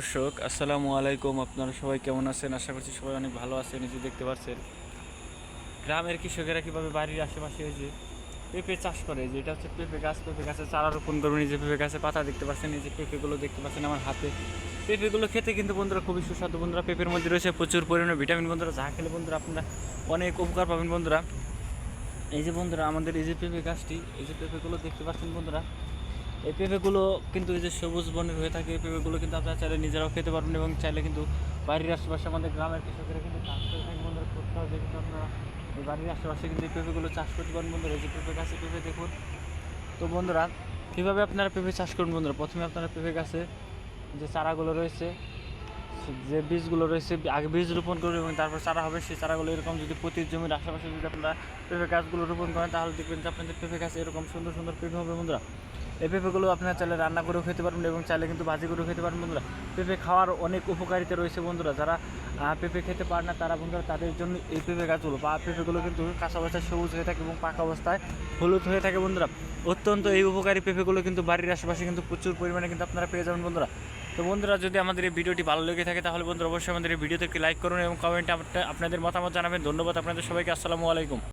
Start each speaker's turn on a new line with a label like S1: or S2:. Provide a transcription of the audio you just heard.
S1: দর্শক, আসসালামু আলাইকুম। আপনারা সবাই কেমন আছেন? আশা করছি সবাই অনেক ভালো আছেন যে দেখতে পাচ্ছেন। গ্রামের কৃষকেরা কীভাবে বাড়ির আশেপাশে এই যে পেঁপে চাষ করে যে এটা হচ্ছে পেঁপে গাছ। পেঁপে গাছে চারা রোপণ করবেন যে পেঁপে গাছে পাতা দেখতে পাচ্ছেন যে পেঁপেগুলো দেখতে পাচ্ছেন আমার হাতে। পেঁপেগুলো খেতে কিন্তু বন্ধুরা খুবই সুস্বাদু। বন্ধুরা, পেঁপের মধ্যে রয়েছে প্রচুর পরিমাণে ভিটামিন। বন্ধুরা, যা খেলে বন্ধুরা আপনারা অনেক উপকার পাবেন বন্ধুরা। এই যে বন্ধুরা, আমাদের এই যে পেঁপে গাছটি, এই যে পেঁপেগুলো দেখতে পাচ্ছেন বন্ধুরা এই পেঁপেগুলো কিন্তু এই যে সবুজ বনের হয়ে থাকে এই পেঁপেগুলো কিন্তু আপনারা চাইলে নিজেরাও খেতে পারবেন এবং চাইলে কিন্তু বাড়ির আশেপাশে আমাদের গ্রামের কৃষকেরা কিন্তু চাষ করে থাকে বন্ধুরা। খুব সহজে কিন্তু আপনারা এই বাড়ির আশেপাশে কিন্তু এই পেঁপেগুলো চাষ করতে পারেন বন্ধুরা। এই যে পেঁপে গাছে পেঁপে দেখুন। তো বন্ধুরা, কীভাবে আপনারা পেঁপে চাষ করুন বন্ধুরা? প্রথমে আপনারা পেঁপে গাছে যে চারাগুলো রয়েছে, যে বীজগুলো রয়েছে, আগে বীজ রোপণ করবেন এবং তারপর চারা হবে। সেই চারাগুলো এরকম যদি প্রতি জমির আশেপাশে যদি আপনারা পেঁপে গাছগুলো রোপণ করেন, তাহলে দেখবেন যে আপনাদের পেঁপে গাছে এরকম সুন্দর সুন্দর পেঁপে হবে বন্ধুরা। এই পেঁপেগুলো আপনারা চাইলে রান্না করেও খেতে পারবেন এবং চাইলে কিন্তু ভাজি করেও খেতে পারবেন বন্ধুরা। পেঁপে খাওয়ার অনেক উপকারিতা রয়েছে বন্ধুরা। যারা পেঁপে খেতে পারে না, তারা বন্ধুরা তাদের জন্য এই পেঁপে গাছগুলো বা পেঁপেগুলো কিন্তু কাঁচা অবস্থায় সবুজ হয়ে থাকে এবং পাকা অবস্থায় হলুদ হয়ে থাকে বন্ধুরা। অত্যন্ত এই উপকারী পেঁপেগুলো কিন্তু বাড়ির আশেপাশে কিন্তু প্রচুর পরিমাণে কিন্তু আপনারা পেয়ে যাবেন বন্ধুরা। তো বন্ধুরা, যদি আমাদের এই ভিডিওটি ভালো লেগে থাকে, তাহলে বন্ধুরা অবশ্যই আমাদের এই ভিডিওতে একটি লাইক করুন এবং কমেন্টে আপনাদের মতামত জানাবেন। ধন্যবাদ আপনাদের সবাইকে। আসসালামু আলাইকুম।